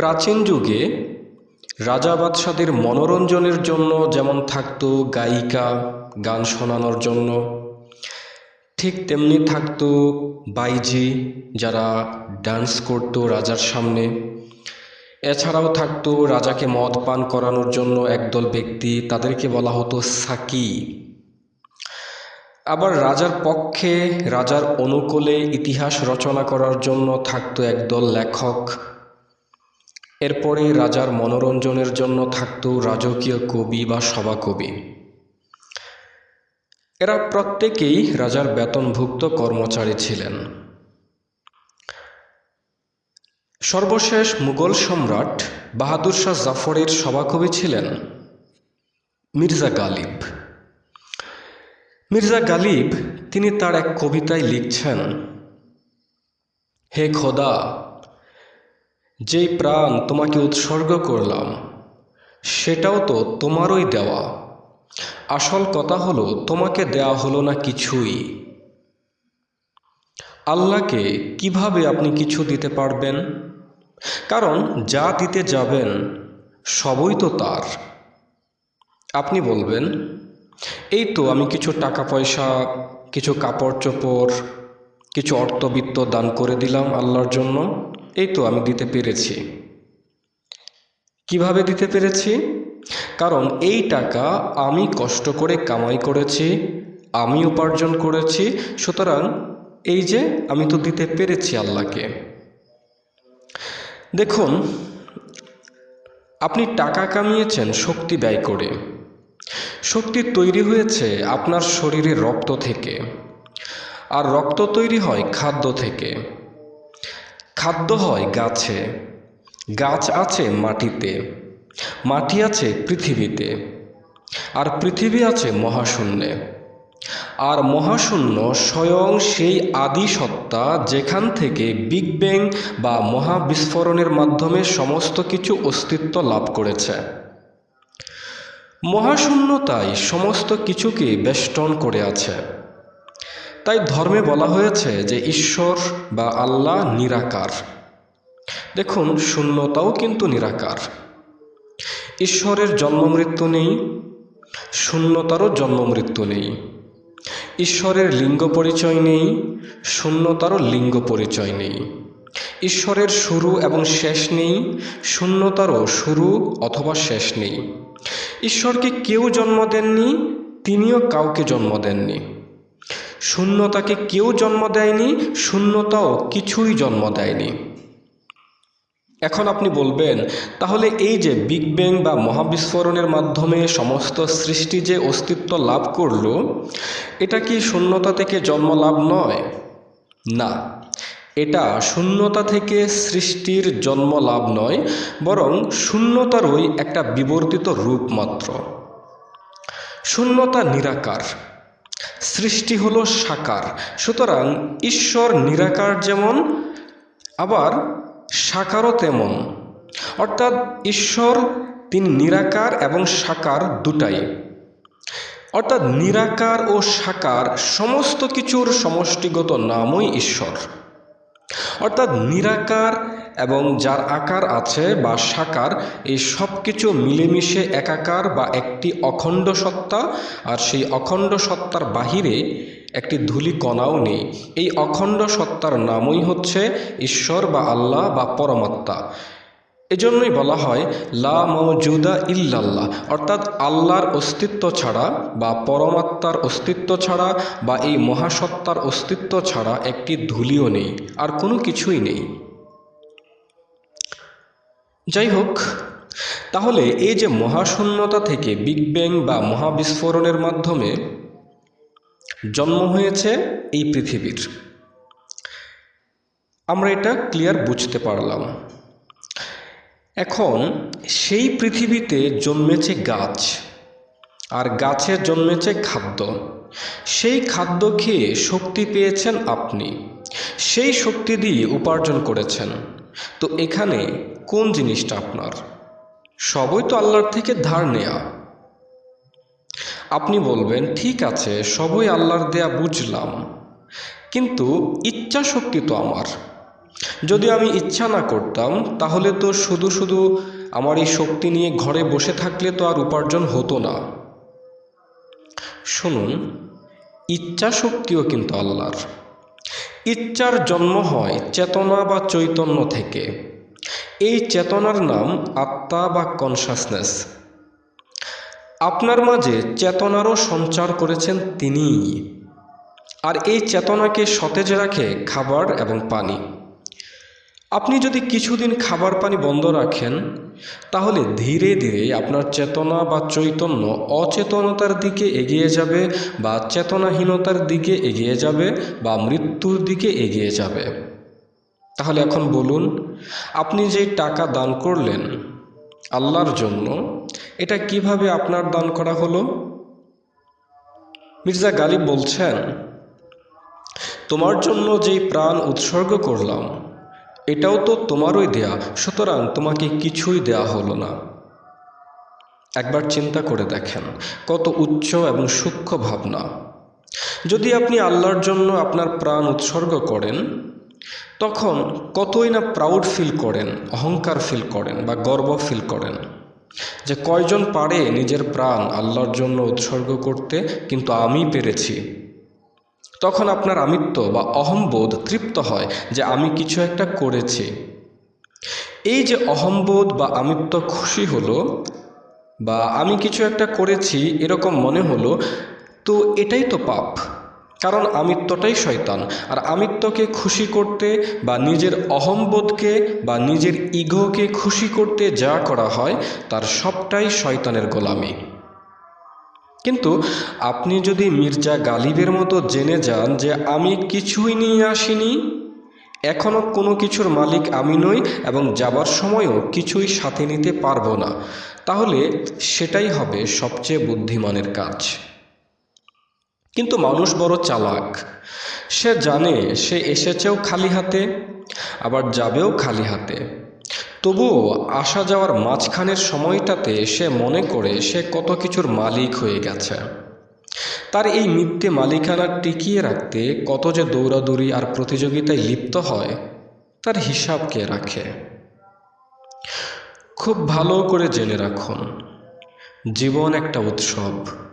প্রাচীন যুগে রাজা বাদশাদের মনোরঞ্জনের জন্য যেমন থাকতো গায়িকা, গান শোনানোর জন্য, ঠিক তেমনি থাকতো বাইজি যারা ডান্স করতো রাজার সামনে। এছাড়াও থাকতো রাজাকে মদ পান করানোর জন্য একদল ব্যক্তি, তাদেরকে বলা হতো সাকি। আবার রাজার পক্ষে, রাজার অনুকূলে ইতিহাস রচনা করার জন্য থাকতো একদল লেখক এরপরে রাজার মনোরঞ্জনের জন্য থাকতো রাজকীয় কবি বা সভাকবি। এরা প্রত্যেকেই রাজার বেতনভুক্ত কর্মচারী ছিলেন। সর্বশেষ মুঘল সম্রাট বাহাদুর শাহ জাফরের সভাকবি ছিলেন মির্জা গালিব। মির্জা গালিব, তিনি তার এক কবিতায় লিখছেন, হে খোদা যেই প্রাণ তোমাকে উৎসর্গ করলাম, সেটাও তো তোমারই দেওয়া। আসল কথা হলো, তোমাকে দেয়া হলো না কিছুই। আল্লাহকে কীভাবে আপনি কিছু দিতে পারবেন? কারণ যা দিতে যাবেন, সবই তো তার। আপনি বলবেন, এই তো আমি কিছু টাকা পয়সা কিছু কাপড় চোপড় কিছু অর্থবিত্ত দান করে দিলাম আল্লাহর জন্য। এই তো আমি দিতে পেরেছি। কীভাবে দিতে পেরেছি? কারণ এই টাকা আমি কষ্ট করে কামাই করেছি, আমি উপার্জন করেছি, সুতরাং এই যে আমি তো দিতে পেরেছি আল্লাহকে। দেখুন, আপনি টাকা কামিয়েছেন, শক্তি ব্যয় করে। শক্তি তৈরি হয়েছে আপনার শরীরে রক্ত থেকে। আর রক্ত তৈরি হয় খাদ্য থেকে। খাদ্য হয় গাছে। গাছ আছে মাটিতে, মাটি আছে পৃথিবীতে, আর পৃথিবী আছে মহাশূন্যে। আর মহাশূন্য স্বয়ং সেই আদি সত্তা যেখান থেকে বিগ ব্যাং বা মহাবিস্ফোরণের মাধ্যমে সমস্ত কিছু অস্তিত্ব লাভ করেছে। মহাশূন্যতাই সমস্ত কিছুকে বেষ্টন করে আছে। তাই ধর্মে বলা হয়েছে যে ঈশ্বর বা আল্লাহ নিরাকার। দেখুন, শূন্যতাও কিন্তু নিরাকার। ঈশ্বরের জন্ম মৃত্যু নেই, শূন্যতারও জন্ম মৃত্যু নেই। ঈশ্বরের লিঙ্গ পরিচয় নেই, শূন্যতারও লিঙ্গ পরিচয় নেই। ঈশ্বরের শুরু এবং শেষ নেই, শূন্যতারও শুরু অথবা শেষ নেই। ঈশ্বরকে কেউ জন্ম দেননি, তিনিও কাউকে জন্ম দেননি। শূন্যতাকে কেউ জন্ম দেয়নি, শূন্যতাও কিছুই জন্ম দেয়নি। এখন আপনি বলবেন, তাহলে এই যে বিগ ব্যাং বা মহাবিস্ফোরণের মাধ্যমে সমস্ত সৃষ্টি যে অস্তিত্ব লাভ করল, এটা কি শূন্যতা থেকে জন্ম লাভ নয়? না। এটা শূন্যতা থেকে সৃষ্টির জন্ম লাভ নয়, বরং শূন্যতারই একটা বিবর্তিত রূপ মাত্র। শূন্যতা নিরাকার। সৃষ্টি হলো সাকার। সুতরাং ঈশ্বর নিরাকার যেমন, আবার সাকারও তেমন। অর্থাৎ ঈশ্বর, তিনি নিরাকার এবং সাকার দুটাই। অর্থাৎ নিরাকার ও সাকার সমস্ত কিছুর সমষ্টিগত নামই ঈশ্বর। অর্থাৎ নিরাকার এবং যার আকার আছে বা সাকার, এই সব কিছু মিলেমিশে একাকার বা একটি অখণ্ড সত্তা, আর সেই অখণ্ড সত্তার বাহিরে একটি ধুলি কণাও নেই। এই অখণ্ড সত্তার নামই হচ্ছে ঈশ্বর বা আল্লাহ বা পরমাত্মা। এজন্যই বলা হয়, লা মৌজুদা ইল্লাল্লাহ। অর্থাৎ আল্লাহর অস্তিত্ব ছাড়া বা পরমাত্মার অস্তিত্ব ছাড়া বা এই মহাসত্তার অস্তিত্ব ছাড়া একটি ধুলিও নেই, আর কোনো কিছুই নেই। যাই হোক তাহলে এই যে মহাশূন্যতা থেকে বিগ ব্যাং বা মহাবিস্ফোরণের মাধ্যমে জন্ম হয়েছে এই পৃথিবীর। আমরা এটা ক্লিয়ার বুঝতে পারলাম। এখন সেই পৃথিবীতে জন্মেছে গাছ, আর গাছে জন্মেছে খাদ্য। সেই খাদ্য খেয়ে শক্তি পেয়েছেন আপনি। সেই শক্তি দিয়ে উপার্জন করেছেন। তো এখানে কোন জিনিসটা আপনার? সবই তো আল্লাহর থেকে ধার নেয়া। আপনি বলবেন, ঠিক আছে, সবই আল্লাহর দেয়া, বুঝলাম। কিন্তু ইচ্ছা শক্তি তো আমার। যদি আমি ইচ্ছা না করতাম, তাহলে তো শুধু শুধু আমার এই শক্তি নিয়ে ঘরে বসে থাকলে তো আর উপার্জন হতো না। শুনুন, ইচ্ছা শক্তিও কিন্তু আল্লাহর। ইচ্ছার জন্ম হয় চেতনা বা চৈতন্য থেকে। এই চেতনার নাম আত্মা বা কনসাসনেস আপনার মাঝে চেতনারও সঞ্চার করেছেন তিনিই আর এই চেতনাকে সতেজ রাখে খাবার এবং পানি। আপনি যদি কিছুদিন খাবার পানি বন্ধ রাখেন, তাহলে ধীরে ধীরে আপনার চেতনা বা চৈতন্য অচেতনতার দিকে এগিয়ে যাবে বা চেতনাহীনতার দিকে এগিয়ে যাবে বা মৃত্যুর দিকে এগিয়ে যাবে। তাহলে এখন বলুন, আপনি যে টাকা দান করলেন আল্লাহর জন্য, এটা কীভাবে আপনার দান করা হলো? মির্জা গালিব বলছেন, তোমার জন্য যেই প্রাণ উৎসর্গ করলাম, এটাও তো তোমারই দেয়া, সুতরাং তোমাকে কিছুই দেয়া হলো না। একবার চিন্তা করে দেখেন, কত উচ্চ এবং সূক্ষ্ম ভাবনা। যদি আপনি আল্লাহর জন্য আপনার প্রাণ উৎসর্গ করেন তখন কতই না প্রাউড ফিল করেন, অহংকার ফিল করেন বা গর্ব ফিল করেন যে কয়জন পারে নিজের প্রাণ আল্লাহর জন্য উৎসর্গ করতে কিন্তু আমি পেরেছি। তখন আপনার আমিত্ব বা অহম্বোধ তৃপ্ত হয় যে আমি কিছু একটা করেছি। এই যে অহম্বোধ বা আমিত্ব খুশি হলো বা আমি কিছু একটা করেছি এরকম মনে হলো, তো এটাই তো পাপ। কারণ আমিত্বটাই শয়তান। আর আমিত্বকে খুশি করতে বা নিজের অহম্বোধকে বা নিজের ইগোকে খুশি করতে যা করা হয়, তার সবটাই শয়তানের গোলামি। কিন্তু আপনি যদি মির্জা গালিবের মতো জেনে যান যে আমি কিছুই নিয়ে আসিনি এখনও কোনো কিছুর মালিক আমি নই এবং যাবার সময়ও কিছুই সাথে নিতে পারব না, তাহলে সেটাই হবে সবচেয়ে বুদ্ধিমানের কাজ। কিন্তু মানুষ বড় চালাক। সে জানে সে এসেছেও খালি হাতে, আবার যাবেও খালি হাতে। তবুও আসা যাওয়ার মাঝখানের সময়টাতে সে মনে করে সে কত কিছুর মালিক হয়ে গেছে। তার এই মিথ্যে মালিকানা টিকিয়ে রাখতে কত যে দৌড়াদৌড়ি আর প্রতিযোগিতায় লিপ্ত হয়, তার হিসাব কে রাখে? খুব ভালো করে জেনে রাখুন, জীবন একটা উৎসব।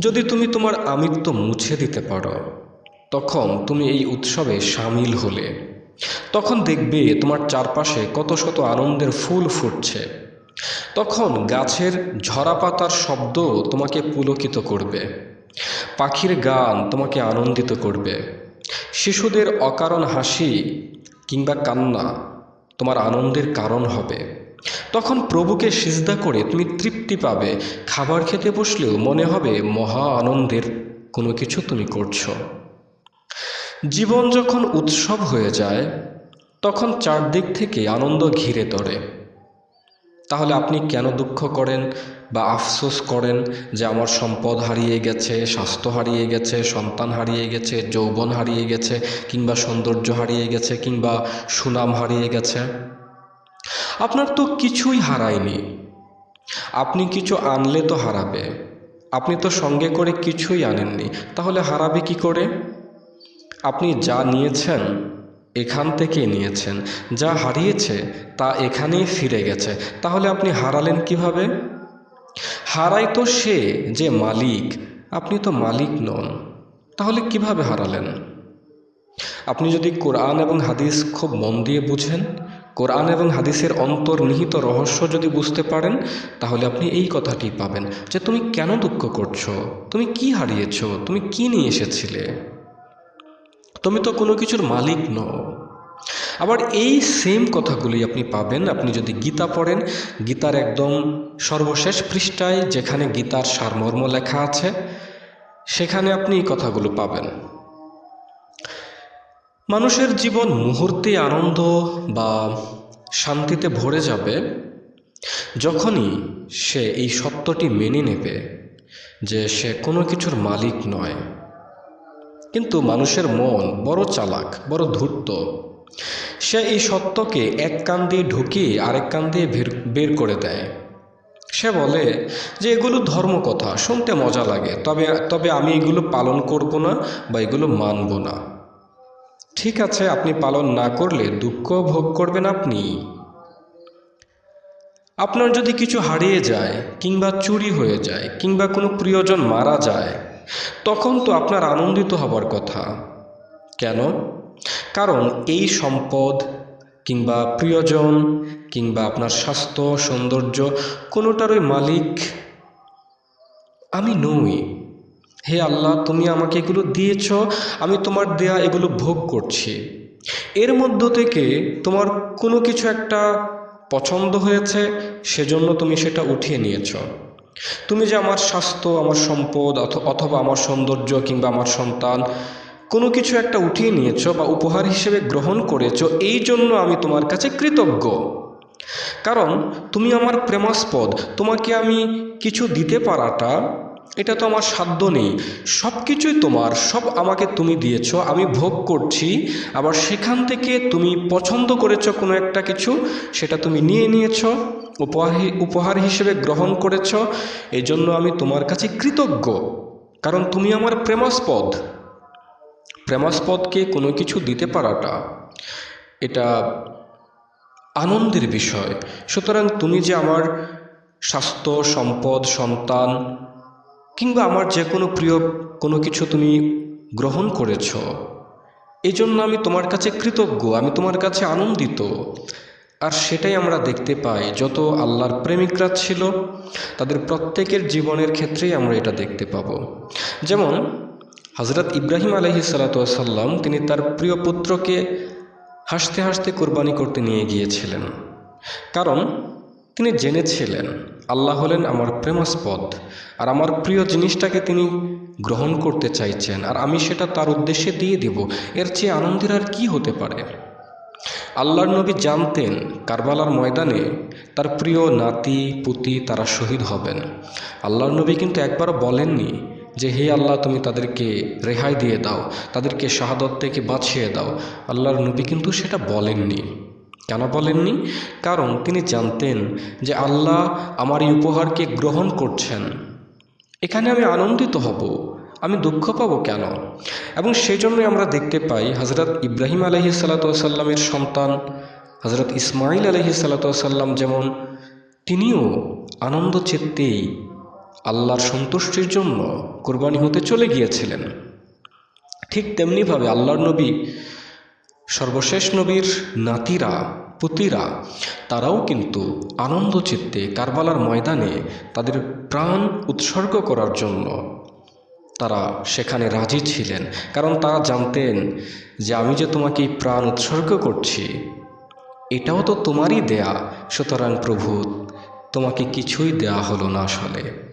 যদি তুমি তোমার আমিত্ব মুছে দিতে পারো, তখন তুমি এই উৎসবে সামিল হলে। তখন দেখবে তোমার চারপাশে কত শত আনন্দের ফুল ফুটছে। তখন গাছের ঝরা পাতার শব্দ তোমাকে পুলকিত করবে। পাখির গান তোমাকে আনন্দিত করবে। শিশুদের অকারণ হাসি কিংবা কান্না তোমার আনন্দের কারণ হবে। তখন প্রভুকে সিজদা করে তুমি তৃপ্তি পাবে। খাবার খেতে বসলেও মনে হবে মহা আনন্দের কোনো কিছু তুমি করছ। জীবন যখন উৎসব হয়ে যায়, তখন চারদিক থেকে আনন্দ ঘিরে ধরে। তাহলে আপনি কেন দুঃখ করেন বা আফসোস করেন যে আমার সম্পদ হারিয়ে গেছে, স্বাস্থ্য হারিয়ে গেছে, সন্তান হারিয়ে গেছে, যৌবন হারিয়ে গেছে, কিংবা সৌন্দর্য হারিয়ে গেছে, কিংবা সুনাম হারিয়ে গেছে? আপনার তো কিছুই হারায়নি। আপনি কিছু আনলে তো হারাবে। আপনি তো সঙ্গে করে কিছুই আনেননি, তাহলে হারাবে কি করে? আপনি যা নিয়েছেন, এখান থেকে নিয়েছেন। যা হারিয়েছে, তা এখানেই ফিরে গেছে। তাহলে আপনি হারালেন কীভাবে? হারাই তো সে যে মালিক, আপনি তো মালিক নন। তাহলে কীভাবে হারালেন? আপনি যদি কোরআন এবং হাদিস খুব মন দিয়ে বুঝেন কোরআন এবং হাদিসের অন্তর্নিহিত রহস্য যদি বুঝতে পারেন, তাহলে আপনি এই কথাটি পাবেন যে তুমি কেন দুঃখ করছ? তুমি কি হারিয়েছ? তুমি কি নিয়ে এসেছিলে? তুমি তো কোনো কিছুর মালিক নও। আবার এই সেম কথাগুলি আপনি পাবেন, আপনি যদি গীতা পড়েন, গীতার একদম সর্বশেষ পৃষ্ঠায় যেখানে গীতার সারমর্ম লেখা আছে, সেখানে আপনি এই কথাগুলো পাবেন। মানুষের জীবন মুহূর্তে আনন্দ বা শান্তিতে ভরে যাবে যখনই সে এই সত্যটি মেনে নেবে যে সে কোনো কিছুর মালিক নয়। কিন্তু মানুষের মন বড় চালাক, বড় ধূর্ত। সে এই সত্যকে এক কান দিয়ে ঢুকিয়ে আরেক কান দিয়ে বের করে দেয়। সে বলে যে এগুলো ধর্ম কথা শুনতে মজা লাগে, তবে তবে আমি এগুলো পালন করব না বা এগুলো মানব না। ঠিক আছে, আপনি পালন না করলে দুঃখ ভোগ করবেন আপনি। আপনার যদি কিছু হারিয়ে যায়, কিংবা চুরি হয়ে যায়, কিংবা কোনো প্রিয়জন মারা যায়, তখন তো আপনার আনন্দিত হবার কথা। কেন? কারণ এই সম্পদ, কিংবা প্রিয়জন, কিংবা আপনার স্বাস্থ্য, সৌন্দর্য, কোনোটারই মালিক আমি নই। হে আল্লাহ, তুমি আমাকে এগুলো দিয়েছ, আমি তোমার দেয়া এগুলো ভোগ করছি। এর মধ্য থেকে তোমার কোনো কিছু একটা পছন্দ হয়েছে, সেজন্য তুমি সেটা উঠিয়ে নিয়েছ। তুমি যে আমার স্বাস্থ্য, আমার সম্পদ অথ- অথবা আমার সৌন্দর্য কিংবা আমার সন্তান, কোনো কিছু একটা উঠিয়ে নিয়েছ বা উপহার হিসেবে গ্রহণ করেছ, এই জন্য আমি তোমার কাছে কৃতজ্ঞ। কারণ তুমি আমার প্রেমাস্পদ, তোমাকে আমি কিছু দিতে পারাটা এটা তো আমার সাধ্য নেই। সব কিছুই তোমার, সব আমাকে তুমি দিয়েছ, আমি ভোগ করছি, আবার সেখান থেকে তুমি পছন্দ করেছ কোনো একটা কিছু, সেটা তুমি নিয়ে নিয়েছো উপহার উপহার হিসেবে গ্রহণ করেছ এই জন্য আমি তোমার কাছে কৃতজ্ঞ। কারণ তুমি আমার প্রেমাস্পদ। প্রেমাস্পদকে কোনো কিছু দিতে পারাটা, এটা আনন্দের বিষয়। সুতরাং তুমি যে আমার স্বাস্থ্য, সম্পদ, সন্তান কিংবা আমার যে কোনো প্রিয় কোনো কিছু তুমি গ্রহণ করেছ এই জন্য আমি তোমার কাছে কৃতজ্ঞ, আমি তোমার কাছে আনন্দিত। আর সেটাই আমরা দেখতে পাই, যত আল্লাহর প্রেমিকরা ছিল, তাদের প্রত্যেকের জীবনের ক্ষেত্রেই আমরা এটা দেখতে পাবো। যেমন হজরত ইব্রাহিম আলহি সাল্লাম তিনি তার প্রিয় পুত্রকে হাসতে হাসতে কোরবানি করতে নিয়ে গিয়েছিলেন। কারণ, তিনি জেনেছিলেন আল্লাহ হলেন আমার প্রেমাস্পদ আর আমার প্রিয় জিনিসটাকে তিনি গ্রহণ করতে চাইছেন, আর আমি সেটা তার উদ্দেশ্যে দিয়ে দিব। এর চেয়ে আনন্দের আর কি হতে পারে? আল্লাহর নবী জানতেন কারবালার ময়দানে তার প্রিয় নাতি, পুতি তারা শহীদ হবেন। আল্লাহর নবী কিন্তু একবারও বলেননি যে, হে আল্লাহ, তুমি তাদেরকে রেহাই দিয়ে দাও, তাদেরকে শাহাদত থেকে বাঁচিয়ে দাও। আল্লাহর নবী কিন্তু সেটা বলেননি। কেন বলেননি? কারণ তিনি জানতেন যে আল্লাহ আমার এই উপহারকে গ্রহণ করছেন। এখানে আমি আনন্দিত হব। আমি দুঃখ পাবো কেন? এবং সেই জন্যই আমরা দেখতে পাই হজরত ইব্রাহিম আলহি সাল্লাতামের সন্তান হজরত ইসমাইল আলহি সাল্লাতাম যেমন, তিনিও আনন্দ চিত্তেই আল্লাহর সন্তুষ্টির জন্য কোরবানি হতে চলে গিয়েছিলেন। ঠিক তেমনিভাবে আল্লাহর নবী সর্বশেষ নবীর নাতিরা পুতিরা তারাও কিন্তু আনন্দ চিত্তে কারবালার ময়দানে তাদের প্রাণ উৎসর্গ করার জন্য তারা সেখানে রাজি ছিলেন। কারণ তারা জানতেন যে আমি যে তোমাকে প্রাণ উৎসর্গ করছি, এটাও তো তোমারই দেয়া। সুতরাং প্রভু, তোমাকে কিছুই দেয়া হলো না আসলে।